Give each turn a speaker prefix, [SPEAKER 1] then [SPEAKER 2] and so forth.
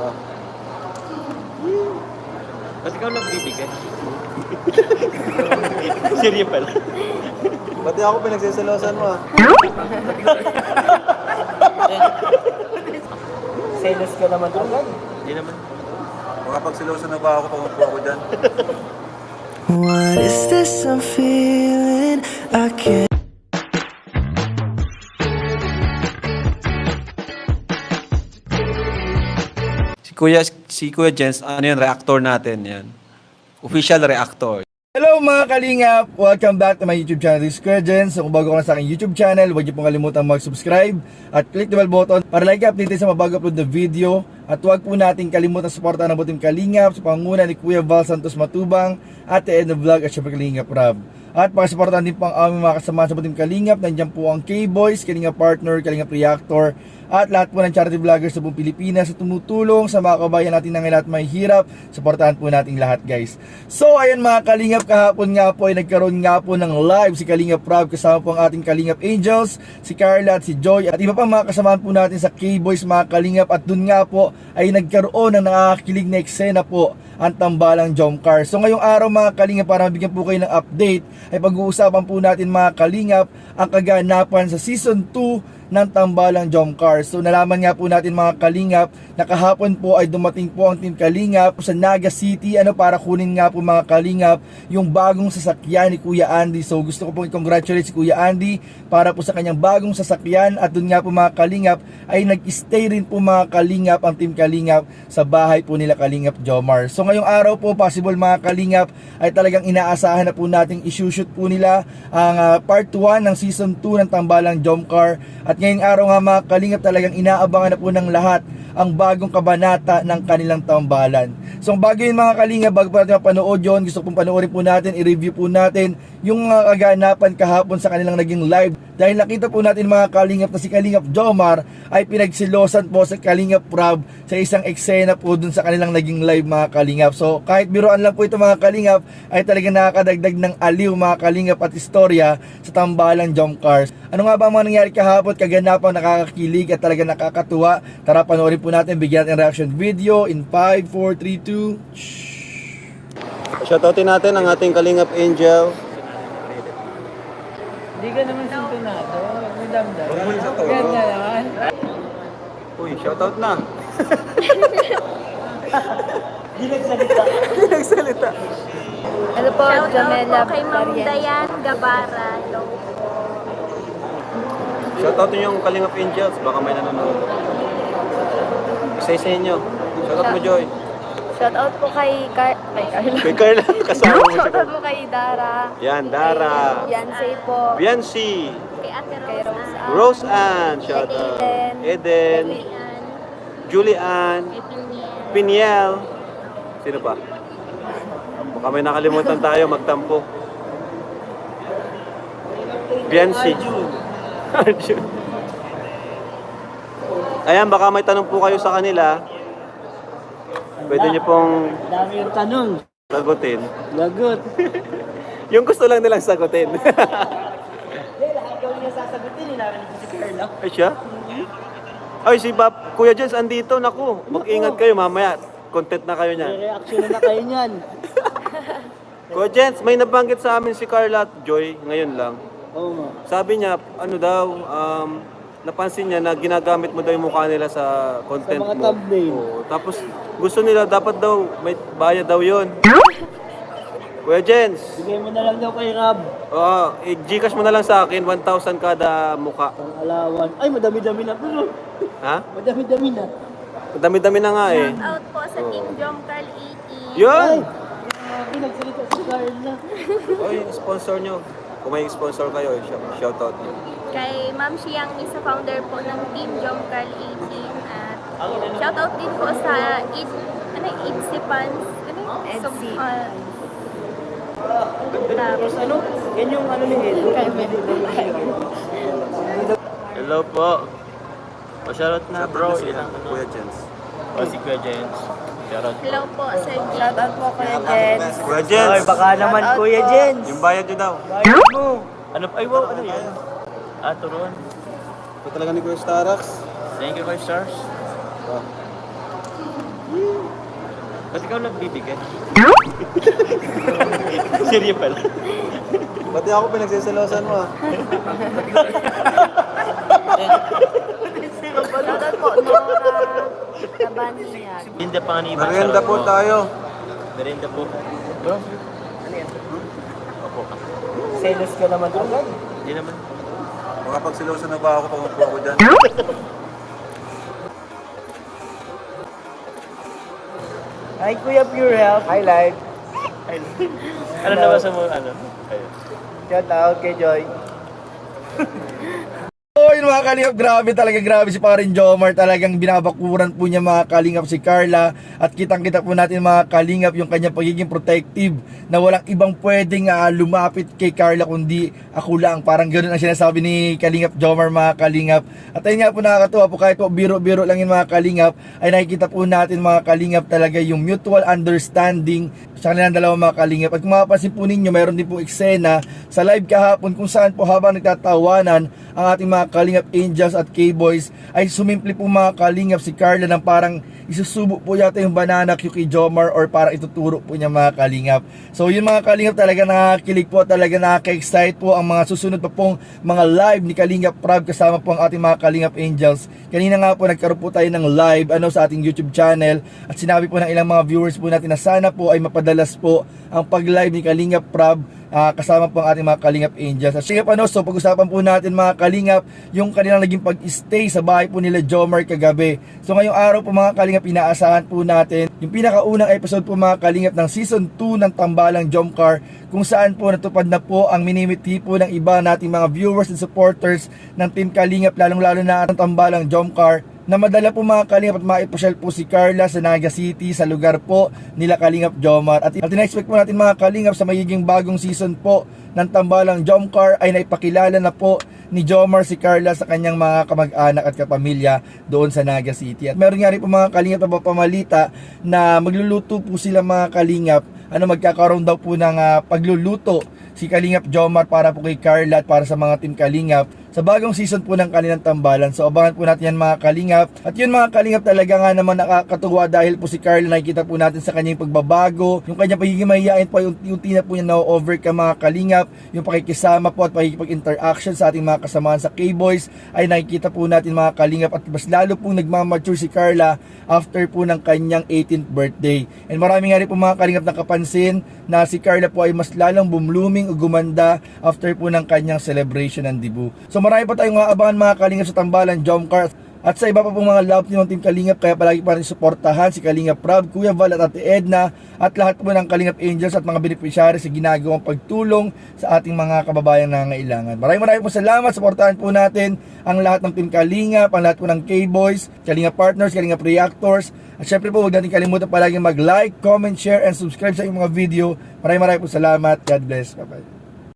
[SPEAKER 1] Oh.
[SPEAKER 2] Ba't ikaw nagbibigay? Seryo pala.
[SPEAKER 1] Pati ako pinagsisilosan mo ah.
[SPEAKER 3] Selos ka naman agad.
[SPEAKER 2] Hindi naman.
[SPEAKER 1] Makapagsilosan na ba ako pag upo ako dyan?
[SPEAKER 4] What is this I'm feeling? I can't.
[SPEAKER 1] Kuya, si Kuya Jens, ano yun, reactor natin yan. Official reactor.
[SPEAKER 5] Hello mga kalingap! Welcome back to my YouTube channel, this is Kuya Jen. So kung bago ka na sa aking YouTube channel, huwag niyo pong kalimutan mag-subscribe at click the bell button para like update sa mabago upload na video. At huwag po natin kalimutan suportahan ang buting kalingap sa panguna ni Kuya Val Santos Matubang, Ate Edna Vlog at syempre Kalingap Rob. At pakisuportahan din po ang aming mga kasama sa buting kalingap. Nandiyan po ang K-Boys, Kalingap Partner, Kalingap Reactor, at lahat po ng charity vloggers sa buong Pilipinas sa tumutulong sa mga kabayan natin na ngayon at may hirap. Suportahan po nating lahat guys. So ayan mga Kalingap, kahapon nga po ay nagkaroon nga po ng live si Kalingap Rob kasama po ang ating Kalingap Angels, si Carla at si Joy at iba pa mga kasamahan po natin sa K-Boys mga Kalingap at dun nga po ay nagkaroon ng nakakakilig na eksena po ang tambalang jump car. So ngayong araw mga Kalingap para mabigyan po kayo ng update ay pag-uusapan po natin mga Kalingap ang kaganapan sa season 2 ng tambalang jump car. So nalaman nga po natin mga Kalingap na kahapon po ay dumating po ang Team Kalingap sa Naga City ano para kunin nga po mga Kalingap yung bagong sasakyan ni Kuya Andy. So gusto ko pong i-congratulate si Kuya Andy para po sa kanyang bagong sasakyan at dun nga po mga Kalingap ay nag-stay rin po mga Kalingap ang Team Kalingap sa bahay po nila Kalingap Jomar. So ngayong araw po possible mga Kalingap ay talagang inaasahan na po nating isushoot po nila ang ah, part 1 ng season 2 ng Tambalang Jump Car at ngayong araw nga mga Kalingap talagang inaabangan na po ng lahat ang bagong kabanata ng kanilang tambalan. So bago yun mga Kalingap, bago pa natin mapanood yun, gusto kong panoorin po natin, i-review po natin yung mga kaganapan kahapon sa kanilang naging live. Dahil nakita po natin mga Kalingap na si Kalingap Jomar ay pinagsilosan po sa Kalingap Rob sa isang eksena po dun sa kanilang naging live mga Kalingap. So kahit biruan lang po ito mga Kalingap ay talagang nakakadagdag ng aliw mga Kalingap at istorya sa tambalang jump cars. Ano nga ba mga nangyari kahapon? Kaganapang nakakakilig at talaga nakakatuwa. Tara panoorin po natin, bigyan natin reaction video in 5, 4, 3, 2,
[SPEAKER 1] Shoutoutin natin ang ating Kalingap Angel.
[SPEAKER 3] Hindi ka naman sintonado. Huwag mo damdam.
[SPEAKER 1] Huwag mo isa to.
[SPEAKER 3] Ganda naman.
[SPEAKER 1] Uy, shoutout na.
[SPEAKER 3] Hindi nagsalita.
[SPEAKER 1] Nagsalita.
[SPEAKER 6] Ano po,
[SPEAKER 7] Shout
[SPEAKER 6] Jamela
[SPEAKER 7] out po kay Ma'am. Dayan Gabara. Hello po.
[SPEAKER 1] Shoutout nyo yung Kalingap Angels. Baka may nanonood. Isa-isa inyo. Shoutout mo, Joy.
[SPEAKER 6] Shout out po kay Car kay Carla.
[SPEAKER 1] Kay Carla, kasama mo siya.
[SPEAKER 6] Shout out po kay Dara.
[SPEAKER 1] Yan, Dara.
[SPEAKER 6] Kay Beyonce po.
[SPEAKER 1] Biancy.
[SPEAKER 7] Kay Ate
[SPEAKER 6] Kay
[SPEAKER 7] Rose.
[SPEAKER 6] Rose Ann.
[SPEAKER 1] Rose Ann. Shoutout.
[SPEAKER 6] Eden.
[SPEAKER 1] Eden.
[SPEAKER 7] Julian.
[SPEAKER 1] Julian.
[SPEAKER 7] Kay Piniel.
[SPEAKER 1] Piniel. Sino pa? Baka may nakalimutan tayo magtampo. Biancy. Arjun. Ayan, baka may tanong po kayo sa kanila. Pwede niyo pong
[SPEAKER 3] Dami yung tanong.
[SPEAKER 1] sagutin.
[SPEAKER 3] Lagot.
[SPEAKER 1] Yung gusto lang nilang sagutin.
[SPEAKER 3] Hindi, lahat daw niya sasagutin. Nilaran ko si Carla.
[SPEAKER 1] Ay siya? Ay, si Bab, Kuya Jens andito. Naku, mag-ingat kayo mamaya. Content na kayo niyan.
[SPEAKER 3] Reaction na kayo niyan.
[SPEAKER 1] Kuya Jens, may nabanggit sa amin si Carla at Joy ngayon lang.
[SPEAKER 3] Oo nga.
[SPEAKER 1] Sabi niya, ano daw, um, napansin niya na ginagamit mo daw yung mukha nila sa content
[SPEAKER 3] Sa mga
[SPEAKER 1] mo.
[SPEAKER 3] thumbnail.
[SPEAKER 1] Oo. Tapos gusto nila, dapat daw, may bayad daw yun. Kuya Jens,
[SPEAKER 3] Bigay mo na lang daw kay Rob.
[SPEAKER 1] oo, i-gcash mo na lang sa akin, 1,000 kada mukha.
[SPEAKER 3] Pang alawan. Ay, madami-dami na. Pero,
[SPEAKER 1] Ha?
[SPEAKER 3] madami-dami na.
[SPEAKER 1] Dami-dami na nga eh.
[SPEAKER 7] Shout out po sa Team Jom Carl 80.
[SPEAKER 1] Yun!
[SPEAKER 3] Grabe, nagsalita si Carla.
[SPEAKER 1] Oy, sponsor nyo. Kung may sponsor kayo, shout, shout out nyo.
[SPEAKER 7] Kay Ma'am Siang, isa founder po ng Team Jom Carl 18. At shout out din po sa Id, ano, Idsipans. Ano? yun? So,
[SPEAKER 6] Edsy.
[SPEAKER 7] uh,
[SPEAKER 3] Tapos ano, yan yung ano ni Edo.
[SPEAKER 2] Hello po. Pasharot na bro. Ilang ano?
[SPEAKER 1] Kuya Jens.
[SPEAKER 2] O si Kuya Jens. Charot.
[SPEAKER 7] hello po sa
[SPEAKER 6] Shout out po kay Jens.
[SPEAKER 1] Kuya Jens!
[SPEAKER 3] Ay, baka naman Kuya. Jens.
[SPEAKER 1] Yung bayad nyo daw.
[SPEAKER 3] Bayad mo.
[SPEAKER 2] Ano? Ay, wow. Ano yan? Ah, turon.
[SPEAKER 1] Ito talaga ni Kuya Starax.
[SPEAKER 2] Thank you, Kuya Stars. Ba't ikaw nagbibigay? Seryo pala.
[SPEAKER 1] Pati ako pinagsisilosan mo ah.
[SPEAKER 6] Shoutout po, Nora Tabaniyag.
[SPEAKER 2] Merienda pa ni.
[SPEAKER 1] Merienda po tayo.
[SPEAKER 2] Merienda po. Bro? Opo.
[SPEAKER 3] Selos ka naman agad.
[SPEAKER 2] Hindi naman.
[SPEAKER 1] Makapagsilosan na ba ako pag upo ako dyan?
[SPEAKER 3] Hi, Kuya Pure Health. Hi, Live.
[SPEAKER 2] Ano na ba sa mga ano? Ayun.
[SPEAKER 3] Shout out kay Joy.
[SPEAKER 5] Mga kalingap, grabe talaga, grabe si Parin Jomar. Talagang binabakuran po niya mga kalingap si Carla. At kitang-kita po natin mga kalingap yung kanyang pagiging protective na walang ibang pwedeng ah, lumapit kay Carla kundi ako lang. Parang ganoon ang sinasabi ni Kalingap Jomar mga kalingap. At ayun nga po nakakatuwa po kahit po biro-biro lang yung mga kalingap ay nakikita po natin mga kalingap talaga yung mutual understanding sa kanilang dalawang mga kalingap. At kung mapapansin po ninyo, mayroon din po eksena sa live kahapon kung saan po habang nagtatawanan ang ating mga kalingap angels at K-boys ay sumimple po mga kalingap si Carla ng parang isusubo po yata yung banana kay Jomar or parang ituturo po niya mga kalingap. So yun mga kalingap talaga nakakilig po talaga nakaka-excite po ang mga susunod pa pong mga live ni Kalingap Prab kasama po ang ating mga kalingap angels. Kanina nga po nagkaroon po tayo ng live ano sa ating YouTube channel at sinabi po ng ilang mga viewers po natin na sana po ay mapadalas po ang pag-live ni Kalingap Prab Ah, kasama po ang ating mga Kalingap Angels. At sige pa no, so pag-usapan po natin mga Kalingap yung kanilang naging pag-stay sa bahay po nila Jomar kagabi. So ngayong araw po mga Kalingap, inaasahan po natin yung pinakaunang episode po mga Kalingap ng Season 2 ng Tambalang Jomcar kung saan po natupad na po ang minimiti po ng iba nating mga viewers and supporters ng Team Kalingap lalong-lalo na ang Tambalang Jomcar na madala po mga Kalingap at maipasyal po si Carla sa Naga City sa lugar po nila Kalingap Jomar. At, at ina-expect po natin mga Kalingap sa magiging bagong season po ng Tambalang Jomcar ay naipakilala na po ni Jomar si Carla sa kanyang mga kamag-anak at kapamilya doon sa Naga City. At meron nga rin po mga Kalingap na pamalita na magluluto po sila mga Kalingap ano magkakaroon daw po ng ah, pagluluto si Kalingap Jomar para po kay Carla at para sa mga team Kalingap sa bagong season po ng kanilang tambalan. So abangan po natin yan mga Kalingap. At yun mga Kalingap talaga nga naman nakakatuwa dahil po si Carla nakikita po natin sa kanyang pagbabago, yung kanyang pagiging mahihain po, yung unti na po niya na-overcome mga Kalingap, yung pakikisama po at pakikipag-interaction sa ating mga kasamahan sa K-Boys ay nakikita po natin mga Kalingap at mas lalo po nagmamature si Carla after po ng kanyang 18th birthday. And marami nga rin po mga Kalingap nakapansin na si Carla po ay mas lalong bumlooming o gumanda after po ng kanyang celebration ng debut. So marami pa tayong aabangan mga Kalingap sa Tambalan Jomcar at sa iba pa pong mga love team ng Team Kalingap kaya palagi pa rin suportahan si Kalingap Prab, Kuya Val at Ate Edna at lahat po ng Kalingap Angels at mga beneficiary sa ginagawang pagtulong sa ating mga kababayan na nangailangan. Maraming maraming po salamat. Suportahan po natin ang lahat ng Team Kalingap, ang lahat po ng K-Boys, Kalingap Partners, Kalingap Reactors. At syempre po huwag natin kalimutan palagi mag-like, comment, share, and subscribe sa inyong mga video. Maraming maraming po salamat. God bless. Bye-bye.